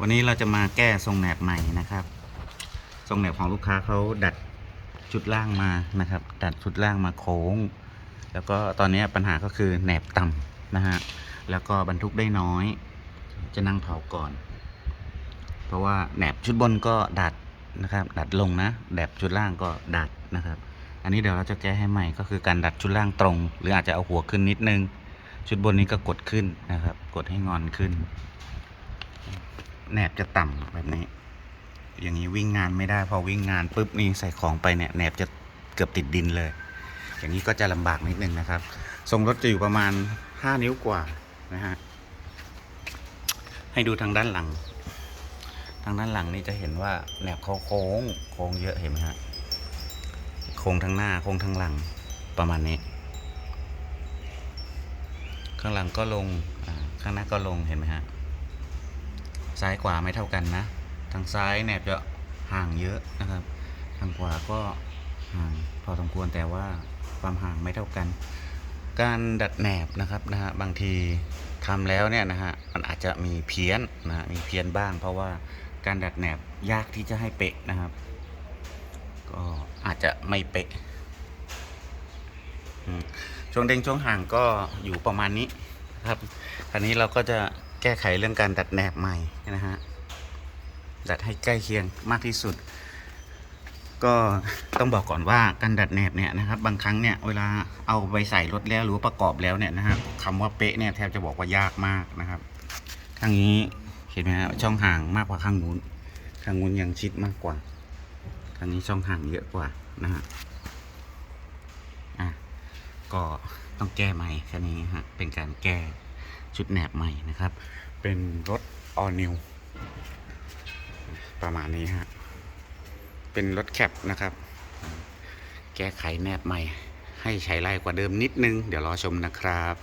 วันนี้เราจะมาแก้ทรงแหนบใหม่นะครับ ทรงแหนบของลูกค้าเขาดัดชุดล่างมานะครับ ดัดชุดล่างมาโค้ง แล้วก็ตอนนี้ปัญหาก็คือแหนบต่ำนะฮะ แล้วก็บรรทุกได้น้อย จะนั่งเผาก่อน เพราะว่าแหนบชุดบนก็ดัดนะครับ ดัดลงนะแหนบชุดล่างก็ดัดนะครับ อันนี้เดี๋ยวเราจะแก้ให้ใหม่ก็คือการดัดชุดล่างตรง หรืออาจจะเอาหัวขึ้นนิดนึง ชุดบนนี้ก็กดขึ้นนะครับ กดให้งอนขึ้น แหนบจะต่ำแบบนี้ อย่างนี้วิ่งงานไม่ได้ พอวิ่งงานปุ๊บนี่ใส่ของไปเนี่ยแหนบจะเกือบติดดินเลย อย่างนี้ก็จะลำบากนิดนึงนะครับ ทรงรถจะอยู่ประมาณ 5 นิ้วกว่านะฮะ ให้ดูทางด้านหลัง ทางด้านหลังนี่จะเห็นว่าแหนบเขาโค้ง โค้งเยอะเห็นไหมฮะ โค้งทั้งหน้า โค้งทั้งหลัง ประมาณนี้ ข้างหลังก็ลง ข้างหน้าก็ลง เห็นไหมฮะ ซ้ายขวาไม่เท่ากันนะ ทางซ้ายแหนบจะห่างเยอะนะครับ ทางขวาก็ห่างพอสมควรแต่ว่าความห่างไม่เท่ากัน การดัดแหนบนะครับนะฮะบางทีทำแล้วเนี่ยนะฮะมันอาจจะมีเพี้ยนนะฮะมีเพี้ยนบ้าง เพราะว่าการดัดแหนบยากที่จะให้เป๊ะนะครับ ก็อาจจะไม่เป๊ะช่วงเด้งช่วงห่างก็อยู่ประมาณนี้ครับคราวนี้เราก็จะ แก้ไขเรื่องการดัดแหนบใหม่นะฮะ ดัดให้ใกล้เคียงมากที่สุด ก็ต้องบอกก่อนว่าการดัดแหนบเนี่ยนะครับ บางครั้งเนี่ยเวลาเอาไปใส่รถแล้วหรือประกอบแล้วเนี่ยนะฮะคำว่าเป๊ะเนี่ยแทบจะบอกว่ายากมากนะครับข้างนี้เห็นไหมฮะช่องห่างมากกว่าข้างนู้นข้างนู้นยังชิดมากกว่าข้างนี้ช่องห่างเยอะกว่านะฮะอะก็ต้องแก้ใหม่แค่นี้ฮะเป็นการแก้ ชุดแหนบใหม่นะครับ เป็นรถ all new ประมาณนี้ฮะ เป็นรถแคปนะครับ แก้ไขแนบใหม่ ให้ใช้ไล่กว่าเดิมนิดนึง เดี๋ยวรอชมนะครับ